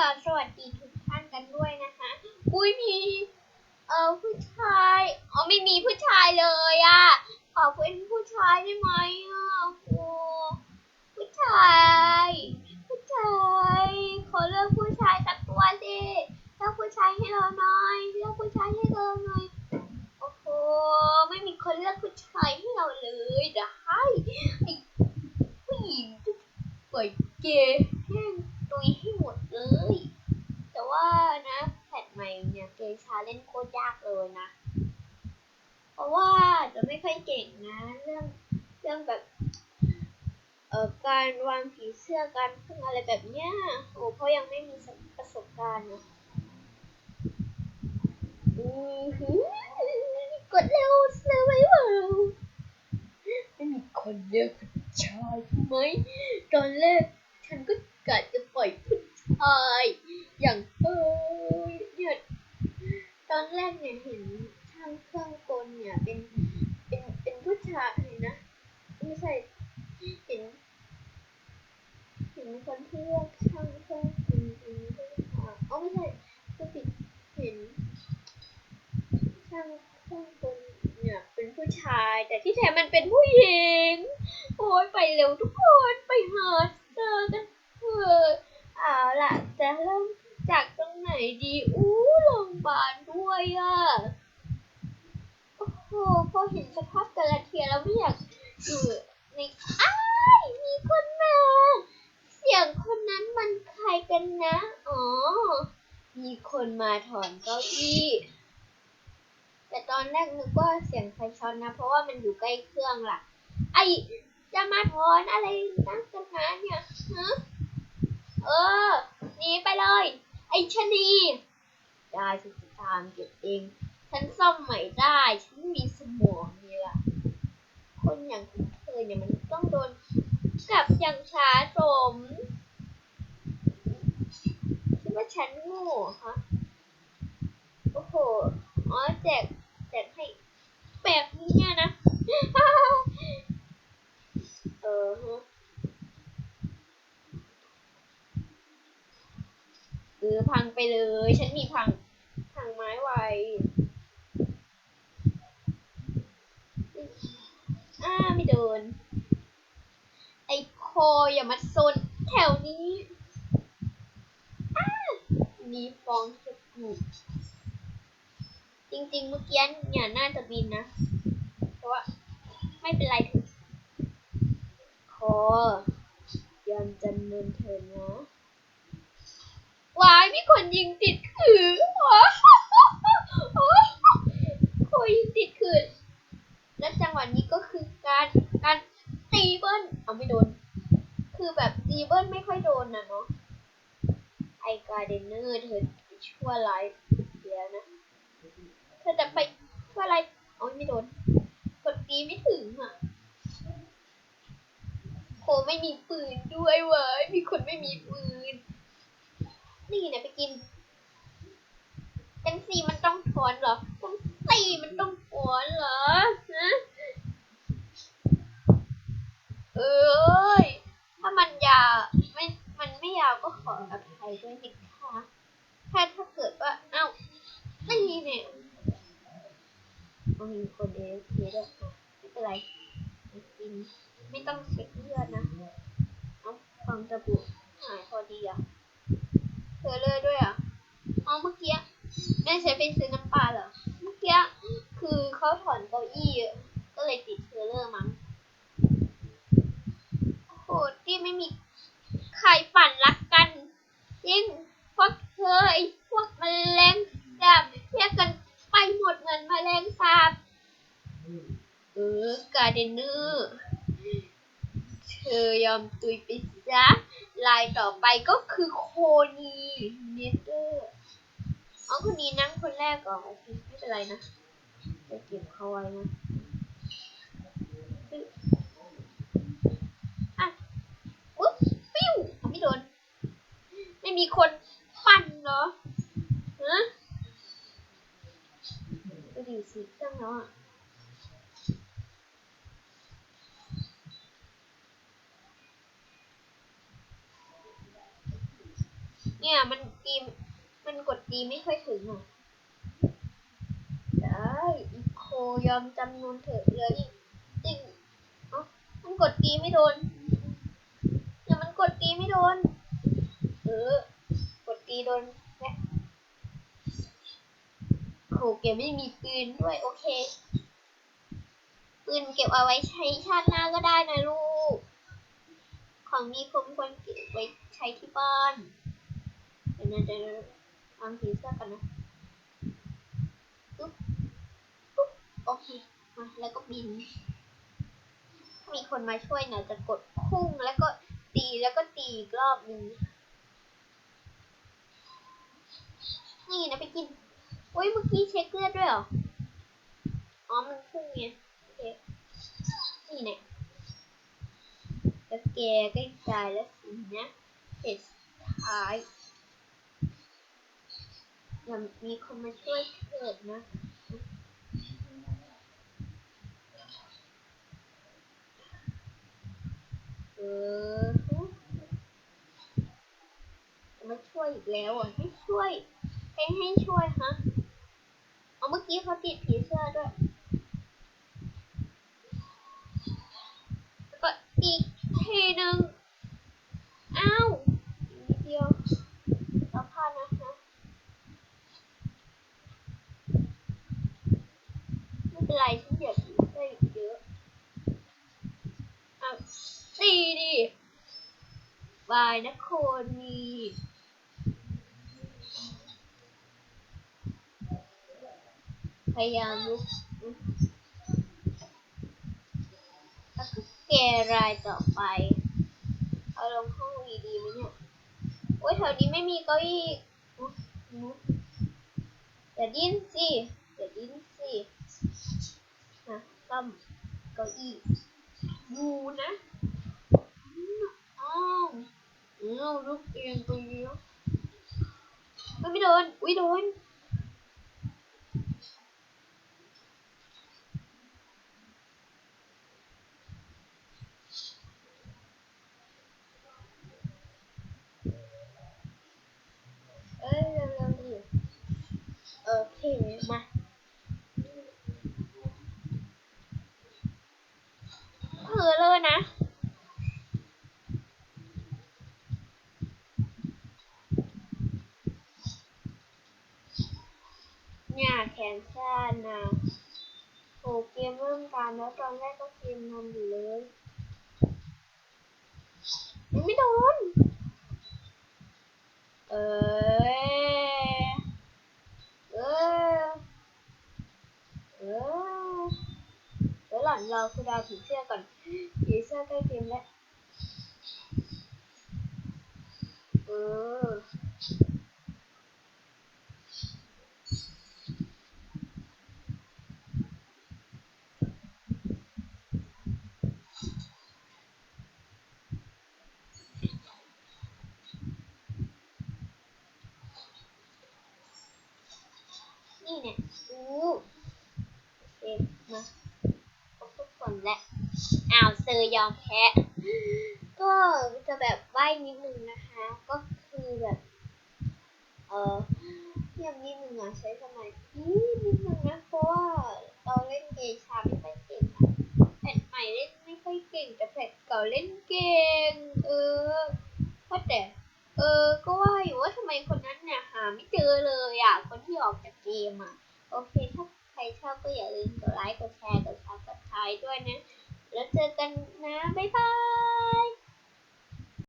สวัสดีทุกท่านกันด้วยนะคะ อุ้ยมี เออผู้ชายอ๋อไม่มีผู้ชายเลยอะ่ะ ขอเป็นผู้ชายได้ไหมอะโอ้ผู้ชาย ผู้ชาย ขอเลือกผู้ชายสักตัวสิเลือกผู้ชายให้เราหน่อยเลือกผู้ชายให้เราหน่อย โอ้โห ไม่มีคนเลือกผู้ชายให้เราเลยได้ไอ้ผู้หญิงปล่อยเกย์แห้งตุยให้หมดเลย แต่ว่านะแพทใหม่ เกย์ชาเล่นโคตรยากเลยนะ เพราะว่าจะไม่ค่อยเก่งนะเรื่องเรื่องแบบเอ่อการวางผีเสื้อการพึ่งอะไรแบบเนี้ยโอ้เพราะยังไม่มีประสบการณ์นะอือหือกดเร็วเร็วไว้เปล่าไม่มีคนเลือกผู้ชายไหมตอนแรกฉันก็กะจะปล่อยผู้ชายอย่างเออ ตอนแรกเนี่ยเห็นช่างเครื่องกลเนี่ยเป็นเป็นเป็นผู้ชายนะไม่ใช่เห็นเห็นคนที่เลือกช่างเครื่องกลเป็นผู้ชายอ๋อไม่ใช่ผู้ผิดเห็นช่างเครื่องกลเนี่ยเป็นผู้ชาย แต่ที่แท้มันเป็นผู้หญิงโอ้ยไปเร็วทุกคนไปหาเจอกันเถอะเอาล่ะจะเริ่มจากตรงไหนดีอู้โรง บาลด้วยอะ โอ้โหพอเห็นสภาพกาลาเทียแล้วไม่อยากอยู่ในอ้ายมีคนมา เสียงคนนั้นมันใครกันนะ อ๋อ มีคนมาถอนเก้าอี้แต่ตอนแรกนึกว่าเสียงไฟช็อตนะ เพราะว่ามันอยู่ใกล้เครื่องล่ะ ไอจะมาถอนอะไรนักกันนะเนี่ยฮะเออหนีไปเลย ไอชนี ได้ฉันจะตามเก็บเอง ฉันซ่อมใหม่ได้ ฉันมีสมองนี่ล่ะ คนอย่างเธอเนี่ยมันต้องโดนกับอย่างช้าสมคิดว่าฉันโง่ฮะโอ้โห อ๋อแจกแจกให้แบบนี้เนี่ยนะ เออฮะเออพังไปเลย ฉันมีพัง พังไม้ไว อ้าไม่โดนไอโคอย่ามาซนแถวนี้อ้ามีฟองสบู่จริงๆเมื่อกี้เนี่ยน่าจะบินนะ เพราะว่าไม่เป็นไรเถอะคอยอมจำนวนเธอนะวายมีคนยิงติดขือวะโคยิงติดขือ และจังหวะนี้ก็คือการการตีเบิ้ลเอาไม่โดน คือแบบตีเบิ้ลไม่ค่อยโดนนะเนาะไอการเดนเนอร์เธอชั่วร้ายเดียนะเธอจะไปเพื่ออะไรอ๋อไม่โดนกดตีไม่ถึงอะโคไม่มีปืนด้วยเว้ยมีคนไม่มีปืน นี่นะไปกินจังสีมันต้องถอนเหรอจังสีมันต้อง ถอนเหรอฮะเอ้ยถ้ามันยาวไม่มันไม่ยาวก็ขออภัยด้วยนะคะถ้าถ้าเกิดว่าเอ้านี่เนี่ยมันมีคนเอฟเคด้วยอะไม่เป็นไรไม่กินไม่ต้องเช็คเลือดนะเอาฟองสบู่หายพอดีอะเธอเลือดด้วยอะเอาเมื่อกี้แม่ใช้ไปซื้อน้ำปลาเหรอเมื่อกี้ คือเขาถอนเก้าอี้ก็เลยติดเชื้อเลอร์มั้งโหที่ไม่มีใครปั่นรักกันยิ่งพวกเธอไอ้พวกแมลงสาบแยกกันไปหมดเหมือนแมลงสาบเออกาเดนเนอร์เธอยอมตุยไปซะลายต่อไปก็คือโคนีเนเตอร์อ๋อคนนี้นั่งคนแรกก่อนโอเคไม่เป็นไรนะ จะเก็บเขาไว้นะอะอุ๊บปิ้วอะไม่โดน ไม่มีคนปั่นเหรอฮะดูดิสีเครื่องแล้วอะเนี่ยมันตีมมันกดตีไม่ค่อยถึงอะ ได้อีโค ยอมจำนวนเถอะเหลืออีกอีกเอ้ามันกดตีไม่โดนเนี่ยมันกดตีไม่โดน เออ กดตีโดนแม่โหเก็บไม่มีปืนด้วยโอเค ปืนเก็บเอาไว้ใช้ชาติหน้าก็ได้นะลูก ของมีคมควรเก็บไว้ใช้ที่บ้าน เดี๋ยวนะเดี๋ยวนะวางผีเสื้อกันนะปุ๊บปุ๊บ โอเค มาแล้วก็บิน มีคนมาช่วยนะจะกดพุ่งแล้วก็ตีแล้วก็ตีอีกรอบนึงนี่นะไปกินโอ้ยเมื่อกี้เช็คเลือดด้วยเหรอ อ๋อ มันพุ่งไงโอเค นี่เนี่ยแล้วแกใกล้ตายแล้วสินะเสร็จท้ายอย่ามีคนมาช่วยเถิดนะ ออมาช่วยอีกแล้วอะให้ช่วยให้ให้ช่วยฮะเอาเมื่อกี้เขาติดผีเสื้อด้วยแล้วก็อีกทีหนึ่งอ้าวนิดเดียวเราพลาดนะคะไม่เป็นไรฉันเหยียบผีเสื้ออีกเยอะอ้าวตี ดิบายนะโคนนีพยายามลุกแล้วก็แกรายต่อไป เอาลงห้องวีดีไหมเนี่ยโอ้ยแถวนี้ไม่มีเก้าอี้อุ๊ยอุ๊ยอย่าดิ้นสิอย่าดิ้นสินะตั้มเก้าอี้ดูนะอ้าว อ้าวลูกเตียงตัวเดียวเฮ้ยไม่โดน อุ้ยโดน เอ้ยเร็วๆดิโอเค มา เผลอเลยนะ เนี่ยแขนสั้นนะโอ้เกมเริ่มการแล้วตอนแรกก็เกมนำอยู่เลยยังไม่โดน เออเออเออเดี๋ยวหล่อนรอคุณดาวผีเสื้อก่อน ผีเสื้อใกล้เกมแล้ว เออ นี่เนี่ยอู้โอเคมาครบทุกคน แล้วอ้าวเซอร์ยอมแพ้ ก็จะแบบไหว้นิดนึงนะคะ ก็คือแบบ เออเทียมนิดนึงอะใช้สมัยนิดนิดนึงนะเพราะว่าเราเล่นเกมชาไม่ค่อยเก่งอะแผ่นใหม่เล่นไม่ค่อยเก่งแต่แผ่นเก่าเล่นเก่งเออว่าแต่เออ ก็ว่าอยู่ว่าทำไมคนนั้นเนี่ยหาไม่เจอเลยอะ คนที่ออกจากเกมอะ โอเคถ้า ใครชอบก็อย่าลืมกดไลค์ กดแชร์ กดซับสไครต์ด้วยนะ แล้วเจอกันนะ บ๊ายบาย